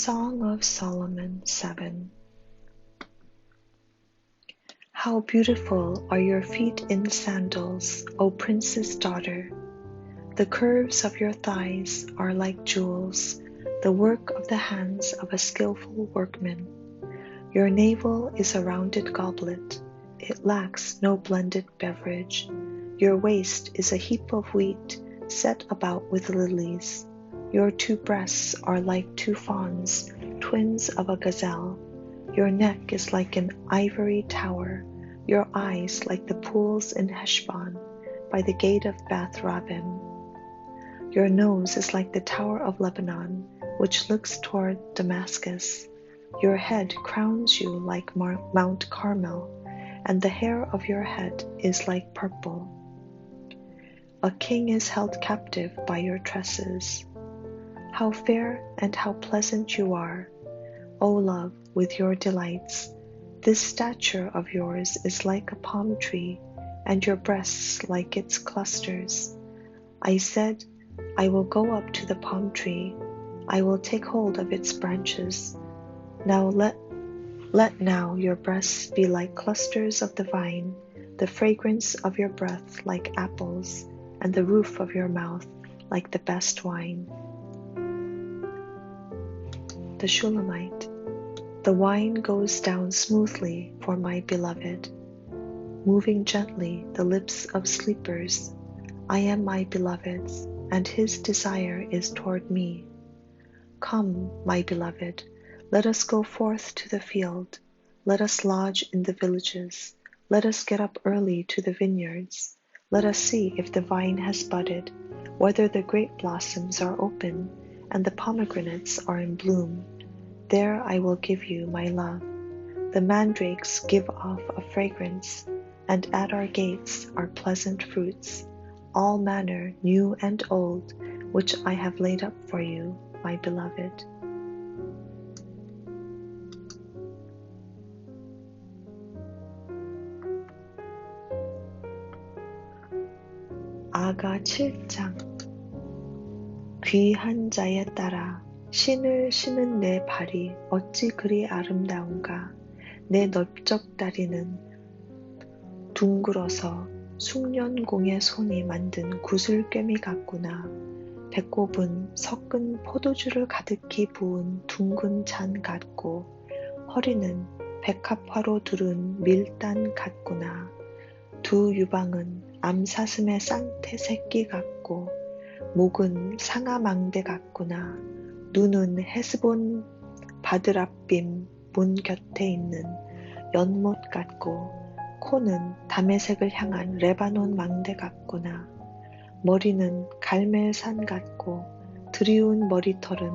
Song of Solomon 7 How beautiful are your feet in sandals, O prince's daughter! The curves of your thighs are like jewels, the work of the hands of a skilful workman. Your navel is a rounded goblet, it lacks no blended beverage. Your waist is a heap of wheat set about with lilies. Your two breasts are like two fawns, twins of a gazelle. Your neck is like an ivory tower, your eyes like the pools in Heshbon, by the gate of Bath Rabbim. Your nose is like the tower of Lebanon, which looks toward Damascus. Your head crowns you like Mar- Mount Carmel, and the hair of your head is like purple. A king is held captive by your tresses. How fair and how pleasant you are, O love, with your delights. This stature of yours is like a palm tree, and your breasts like its clusters. I said, I will go up to the palm tree, I will take hold of its branches. Now let let now your breasts be like clusters of the vine, the fragrance of your breath like apples, and the roof of your mouth like the best wine the Shulamite. The wine goes down smoothly for my beloved, moving gently the lips of sleepers. I am my beloved's, and his desire is toward me. Come, my beloved, let us go forth to the field. Let us lodge in the villages. Let us get up early to the vineyards. Let us see if the vine has budded, whether the grape blossoms are open and the pomegranates are in bloom. There I will give you my love. The mandrakes give off a fragrance, and at our gates are pleasant fruits, all manner new and old, which I have laid up for you, my beloved. 아가 7장 귀한 자에 따라 신을 신은 내 발이 어찌 그리 아름다운가? 내 넓적 다리는 둥글어서 숙련공의 손이 만든 구슬꿰미 같구나. 배꼽은 섞은 포도주를 가득히 부은 둥근 잔 같고 허리는 백합화로 두른 밀단 같구나. 두 유방은 암사슴의 쌍태 새끼 같고 목은 상아망대 같구나. 눈은 헤스본 바드랍빔 문 곁에 있는 연못 같고 코는 담에색을 향한 레바논 망대 같구나. 머리는 갈멜산 같고 드리운 머리털은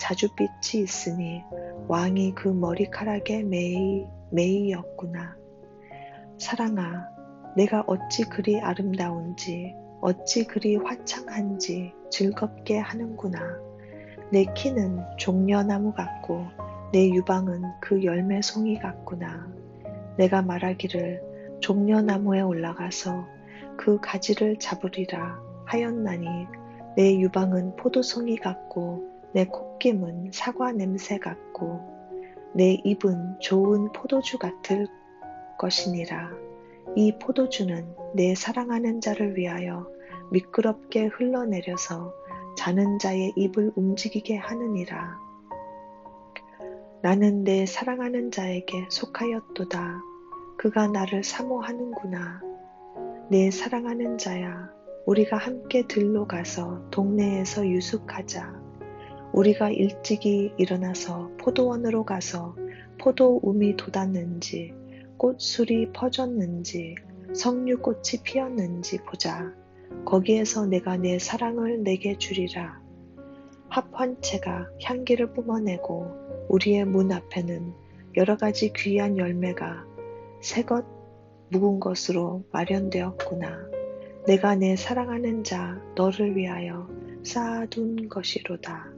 자줏빛이 있으니 왕이 그 머리카락에 매이, 매이였구나. 사랑아, 내가 어찌 그리 아름다운지 어찌 그리 화창한지 즐겁게 하는구나. 내 키는 종려나무 같고 내 유방은 그 열매 송이 같구나. 내가 말하기를 종려나무에 올라가서 그 가지를 잡으리라 하였나니 내 유방은 포도송이 같고 내 콧김은 사과 냄새 같고 내 입은 좋은 포도주 같을 것이니라. 이 포도주는 내 사랑하는 자를 위하여 미끄럽게 흘러내려서 자는 자의 입을 움직이게 하느니라. 나는 내 사랑하는 자에게 속하였도다. 그가 나를 사모하는구나. 내 사랑하는 자야, 우리가 함께 들로 가서 동네에서 유숙하자. 우리가 일찍이 일어나서 포도원으로 가서 포도움이 돋았는지 꽃술이 퍼졌는지 석류꽃이 피었는지 보자. 거기에서 내가 내 사랑을 내게 주리라. 합환체가 향기를 뿜어내고 우리의 문 앞에는 여러 가지 귀한 열매가 새것 묵은 것으로 마련되었구나. 내가 내 사랑하는 자 너를 위하여 쌓아둔 것이로다.